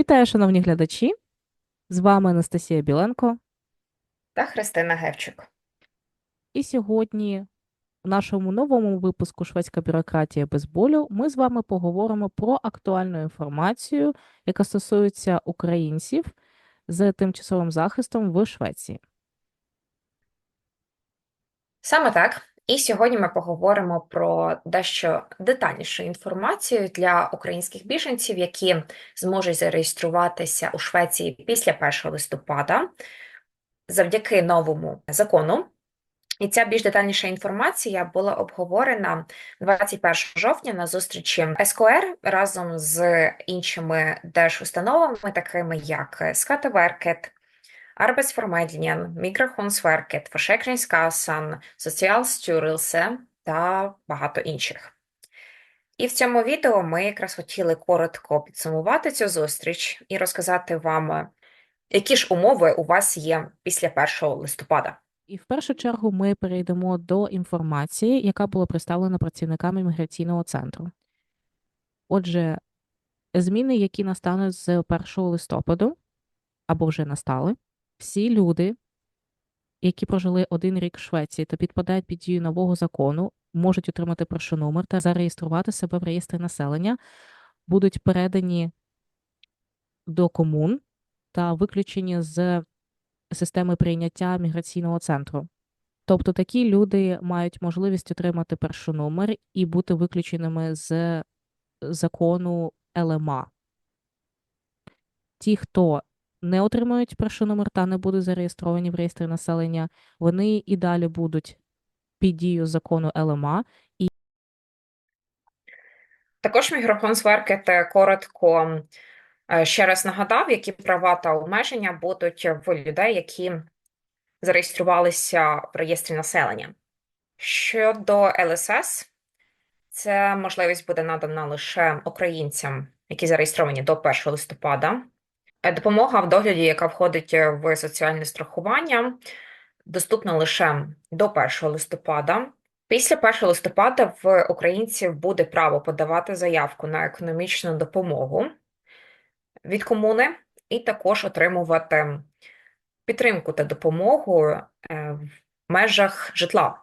Вітаю, шановні глядачі! З вами Анастасія Біленко. та Христина Гевчук. І сьогодні, в нашому новому випуску Шведська бюрократія без болю, ми з вами поговоримо про актуальну інформацію, яка стосується українців з тимчасовим захистом в Швеції. Саме так. І сьогодні ми поговоримо про дещо детальнішу інформацію для українських біженців, які зможуть зареєструватися у Швеції після 1 листопада завдяки новому закону. І ця більш детальніша інформація була обговорена 21 жовтня на зустрічі СКР разом з іншими держустановами, такими як Скатеверкет, Arbeidsformedlingen, Migrationsverket, Försäkringskassan, Socialstyrelse та багато інших. І в цьому відео ми якраз хотіли коротко підсумувати цю зустріч і розказати вам, які ж умови у вас є після 1 листопада. І в першу чергу ми перейдемо до інформації, яка була представлена працівниками міграційного центру. Отже, зміни, які настануть з 1 листопаду або вже настали, всі люди, які прожили один рік в Швеції та підпадають під дію нового закону, можуть отримати перший номер та зареєструвати себе в реєстрі населення, будуть передані до комун та виключені з системи прийняття міграційного центру. Тобто такі люди мають можливість отримати перший номер і бути виключеними з закону ЛМА. Ті, хто не отримують перший номер не будуть зареєстровані в реєстрі населення, вони і далі будуть під дію закону ЛМА. Також Міграхонсверкет коротко е, ще раз нагадав, які права та обмеження будуть в людей, які зареєструвалися в реєстрі населення. Щодо ЛСС, це можливість буде надана лише українцям, які зареєстровані до 1 листопада. Е, Допомога в догляді, яка входить в соціальне страхування, доступна лише до 1 листопада. Після 1 листопада в українців буде право подавати заявку на економічну допомогу від комуни і також отримувати підтримку та допомогу е, в межах житла,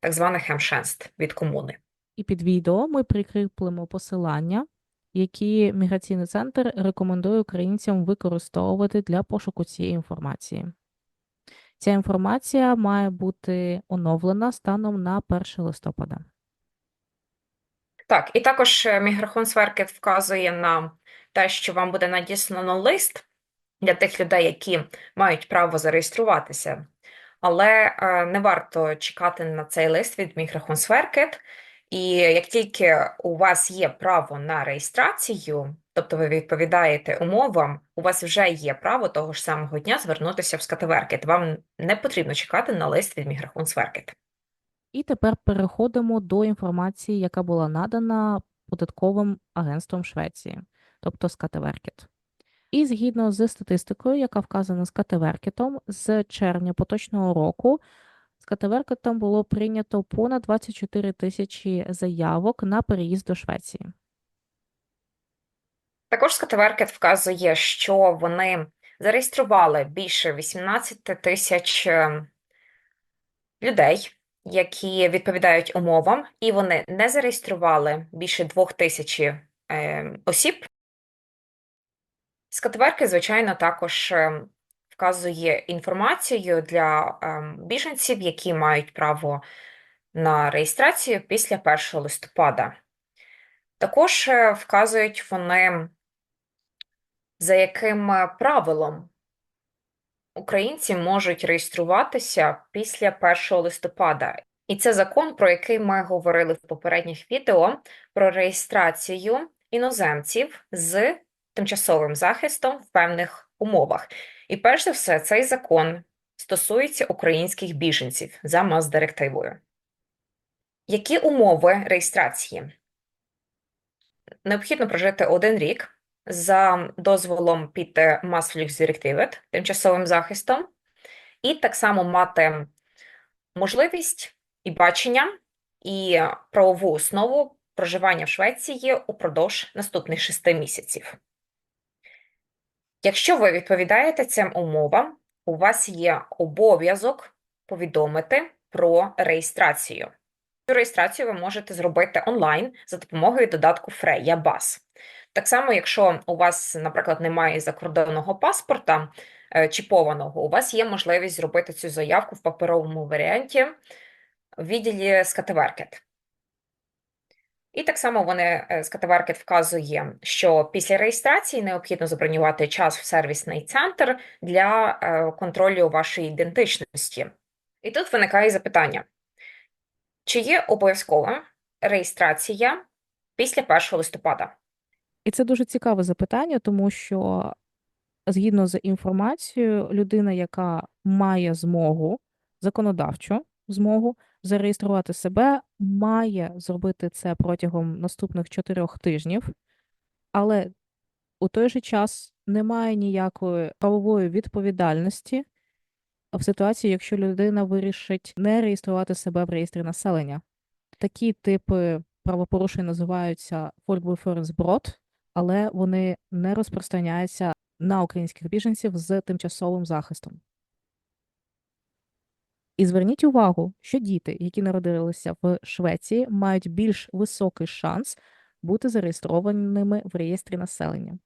так званих хемшенст від комуни. І під відео ми прикріплемо посилання, які міграційний центр рекомендує українцям використовувати для пошуку цієї інформації. Ця інформація має бути оновлена станом на 1 листопада. Так, і також е, Міграхонсверкет вказує на те, що вам буде надіслано лист для тих людей, які мають право зареєструватися. Але е, не варто чекати на цей лист від Міграхонсверкет. І як тільки у вас є право на реєстрацію, тобто ви відповідаєте умовам, у вас вже є право того ж самого дня звернутися в скатеверкет. Вам не потрібно чекати на лист від Міграхонсверкет. І тепер переходимо до інформації, яка була надана податковим агентством Швеції, тобто Скатеверкет. І згідно з статистикою, яка вказана Скатеверкетом, з червня поточного року Скатеверкетом було прийнято понад 24 тисячі заявок на переїзд до Швеції. Також Скатеверкет вказує, що вони зареєстрували більше 18 тисяч е, людей, які відповідають умовам, і вони не зареєстрували більше 2 тисяч е, осіб. Скатеверки, звичайно, також е, вказує інформацію для ем, біженців, які мають право на реєстрацію після 1 листопада. Також е, вказують вони, за яким е, правилом українці можуть реєструватися після 1 листопада. І це закон, про який ми говорили в попередніх відео про реєстрацію іноземців з тимчасовим захистом в певних умовах. І перш за все, цей закон стосується українських біженців за МАЗ-директивою. Які умови реєстрації? Необхідно прожити один рік за дозволом під Масфлюкс-директивет, тимчасовим захистом, і так само мати можливість і бачення, і правову основу проживання в Швеції упродовж наступних шести місяців. Якщо ви відповідаєте цим умовам, у вас є обов'язок повідомити про реєстрацію. Цю реєстрацію ви можете зробити онлайн за допомогою додатку Freya Bus. Так само, якщо у вас, наприклад, немає закордонного паспорта е, чіпованого, у вас є можливість зробити цю заявку в паперовому варіанті в відділі Скатеверкет. І так само вони е, Скатеверкет вказує, що після реєстрації необхідно забронювати час в сервісний центр для е, контролю вашої ідентичності. І тут виникає запитання: чи є обов'язкова реєстрація після 1 листопада? І це дуже цікаве запитання, тому що згідно з інформацією, людина, яка має змогу, законодавчу змогу зареєструвати себе, має зробити це протягом наступних чотирьох тижнів, але у той же час немає ніякої правової відповідальності в ситуації, якщо людина вирішить не реєструвати себе в реєстрі населення. Такі типи правопорушень називаються фольклорференсброд, але вони не розпространяються на українських біженців з тимчасовим захистом. І зверніть увагу, що діти, які народилися в Швеції, мають більш високий шанс бути зареєстрованими в реєстрі населення.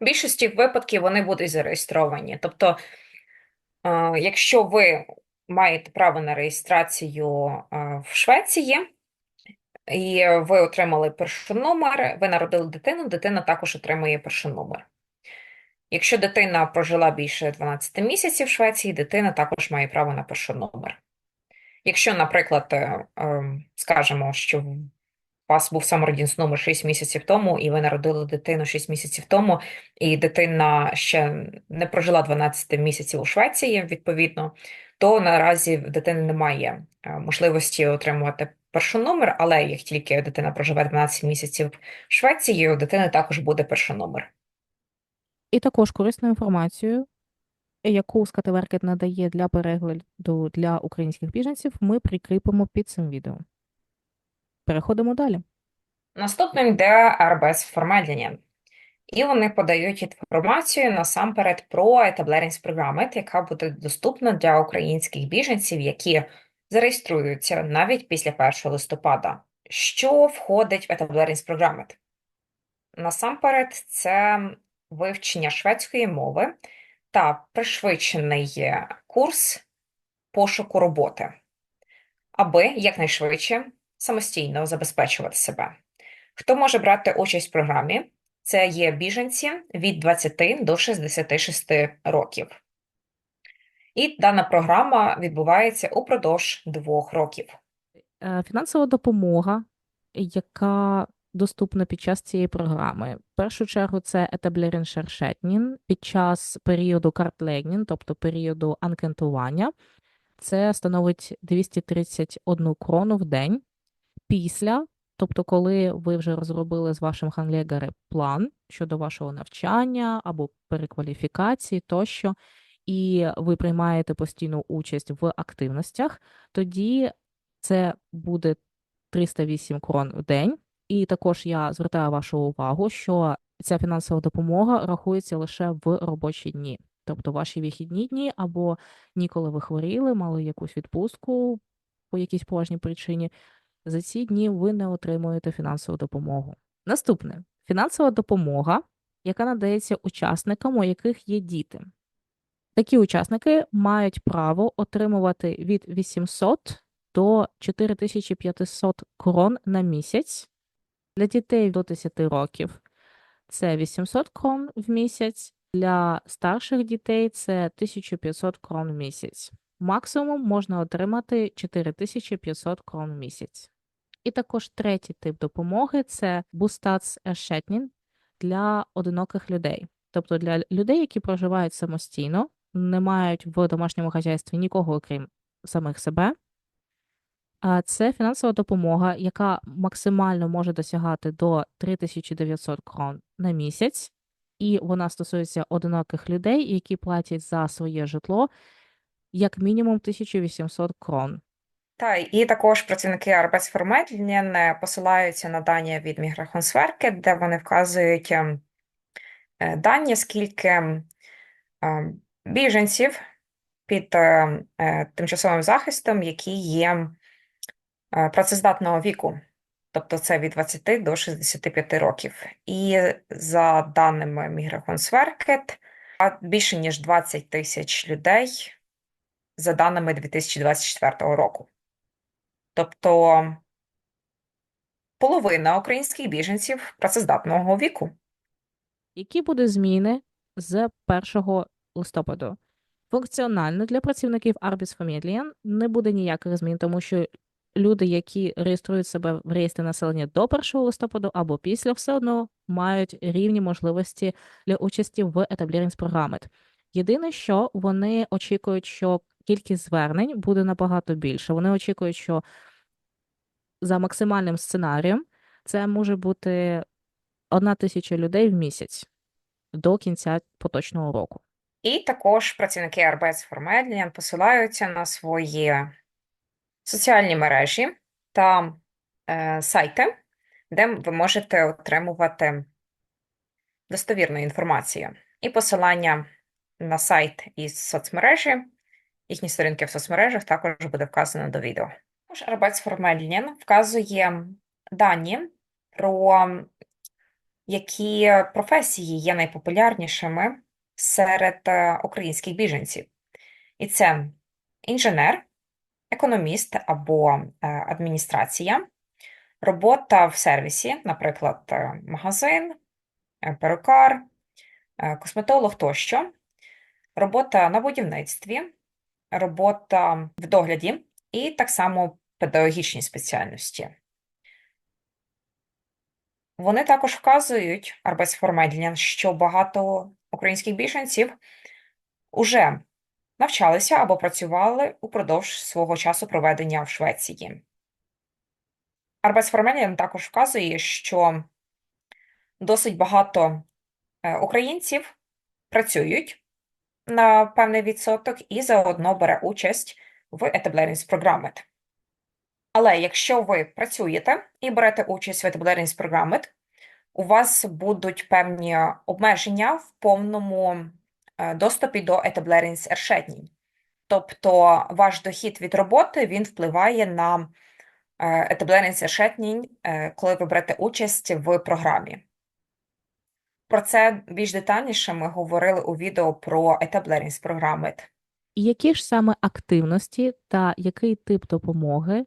В більшості випадків вони будуть зареєстровані. Тобто, е, якщо ви маєте право на реєстрацію е, в Швеції, і ви отримали перший номер, ви народили дитину, дитина також отримує перший номер. Якщо дитина прожила більше 12 місяців в Швеції, дитина також має право на перший номер. Якщо, наприклад, е, е, скажемо, що у вас був самородінс номер 6 місяців тому, і ви народили дитину 6 місяців тому, і дитина ще не прожила 12 місяців у Швеції, відповідно, то наразі в дитини немає е, можливості отримувати перший номер, але як тільки дитина проживе 12 місяців в Швеції, у дитини також буде перший номер. І також корисну інформацію, яку Скатеверкет надає для перегляду для українських біженців, ми прикріпимо під цим відео. Переходимо далі. Наступним йде РБС Формедління. І вони подають інформацію насамперед про етаблерінг яка буде доступна для українських біженців, які зареєструються навіть після 1 листопада. Що входить в етаблерінг Насамперед, це вивчення шведської мови та пришвидшений курс пошуку роботи, аби якнайшвидше самостійно забезпечувати себе. Хто може брати участь в програмі? Це є біженці від 20 до 66 років. І дана програма відбувається упродовж двох років. Е, Фінансова допомога, яка доступна під час цієї програми. В першу чергу це етаблеріншершетнін під час періоду картлегнін, тобто періоду анкентування. Це становить 231 крону в день. Після, тобто, коли ви вже розробили з вашим ханлегаре план щодо вашого навчання або перекваліфікації тощо, і ви приймаєте постійну участь в активностях, тоді це буде 308 крон в день. І також я звертаю вашу увагу, що ця фінансова допомога рахується лише в робочі дні. Тобто ваші вихідні дні або ніколи ви хворіли, мали якусь відпустку по якійсь поважній причині. За ці дні ви не отримуєте фінансову допомогу. Наступне фінансова допомога, яка надається учасникам, у яких є діти. Такі учасники мають право отримувати від 800 до 4500 крон на місяць. Для дітей до 10 років це 800 крон в місяць, для старших дітей це 1500 крон в місяць. Максимум можна отримати 4500 крон в місяць. І також третій тип допомоги це бустац ершетнін для одиноких людей, тобто для людей, які проживають самостійно, не мають в домашньому хазяйстві нікого, окрім самих себе. Це фінансова допомога, яка максимально може досягати до 3900 крон на місяць, і вона стосується одиноких людей, які платять за своє житло як мінімум 1800 крон. Так, і також працівники Arbeidsformidlingen посилаються на дані від Migrationsverket, де вони вказують ем, е, дані, скільки е, біженців під е, е, тимчасовим захистом, які є е, працездатного віку, тобто це від 20 до 65 років. І за даними а більше ніж 20 тисяч людей за даними 2024 року. Тобто половина українських біженців працездатного віку. Які будуть зміни з 1 листопаду? Функціонально для працівників Arbeidsformidlingen не буде ніяких змін, тому що люди, які реєструють себе в реєстрі населення до 1 листопаду або після, все одно мають рівні можливості для участі в етаблірінг-програмі. Єдине, що вони очікують, що кількість звернень буде набагато більше. Вони очікують, що за максимальним сценарієм це може бути одна тисяча людей в місяць до кінця поточного року. І також працівники Arbeidsformidlingen посилаються на свої соціальні мережі та е, сайти, де ви можете отримувати достовірну інформацію. І посилання на сайт із соцмережі, їхні сторінки в соцмережах також буде вказано до відео. Також Arbeidsformidlingen вказує дані про які професії є найпопулярнішими серед е, українських біженців. І це інженер, економіст або е, адміністрація, робота в сервісі, наприклад, е, магазин, е, перукар, косметолог тощо, робота на будівництві, робота в догляді і так само педагогічні спеціальності. Вони також вказують, Arbeidsformidlingen, що багато українських біженців уже навчалися або працювали упродовж свого часу проведення в Швеції. Arbeidsformidlingen також вказує, що досить багато е, українців працюють на певний відсоток і заодно бере участь в Etableringsprogrammet. Але якщо ви працюєте і берете участь в Etableringsprogrammet, у вас будуть певні обмеження в повному доступі до Etableringsersättning. Тобто ваш дохід від роботи він впливає на е, Etableringsersättning, е, коли ви берете участь в програмі. Про це більш детальніше ми говорили у відео про Etableringsprogrammet. І які ж саме активності та який тип допомоги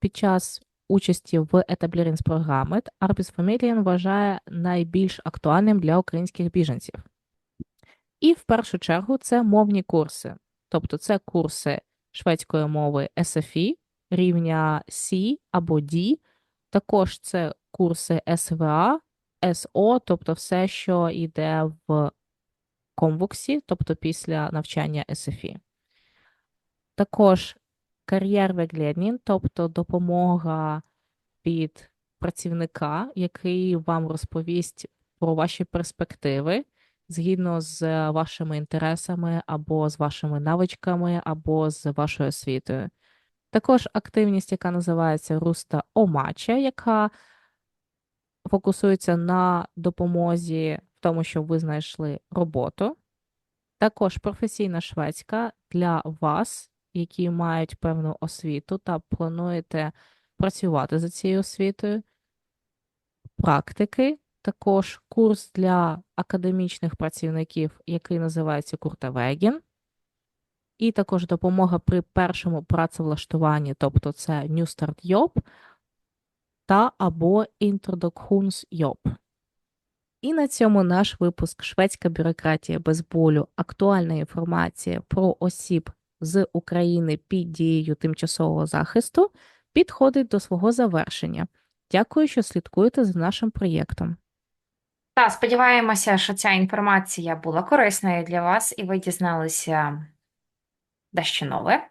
під час участі в етаблірінг-програми Arbeidsformidlingen вважає найбільш актуальним для українських біженців? І в першу чергу це мовні курси, тобто це курси шведської мови SFI рівня C або D, також це курси СВА, СО, тобто все, що йде в конвоксі, тобто після навчання SFI. Також кар'єр-веглєднін, тобто допомога від працівника, який вам розповість про ваші перспективи згідно з вашими інтересами, або з вашими навичками, або з вашою освітою. Також активність, яка називається Руста Омача, яка фокусується на допомозі в тому, щоб ви знайшли роботу. Також професійна шведська для вас, які мають певну освіту та плануєте працювати за цією освітою. Практики, також курс для академічних працівників, який називається Куртавегін. І також допомога при першому працевлаштуванні, тобто це New Start Job та або Job. І на цьому наш випуск Шведська бюрократія без болю. Актуальна інформація про осіб з України під дією тимчасового захисту підходить до свого завершення. Дякую, що слідкуєте за нашим проєктом. Та сподіваємося, що ця інформація була корисною для вас, і ви дізналися дещо нове.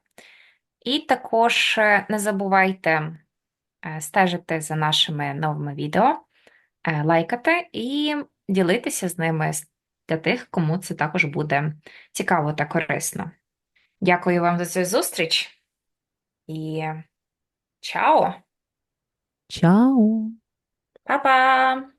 І також е, не забувайте е, стежити за нашими новими відео, е, лайкати і ділитися з ними для тих, кому це також буде цікаво та корисно. Дякую вам за цю зустріч і чао! Чао! Па-па!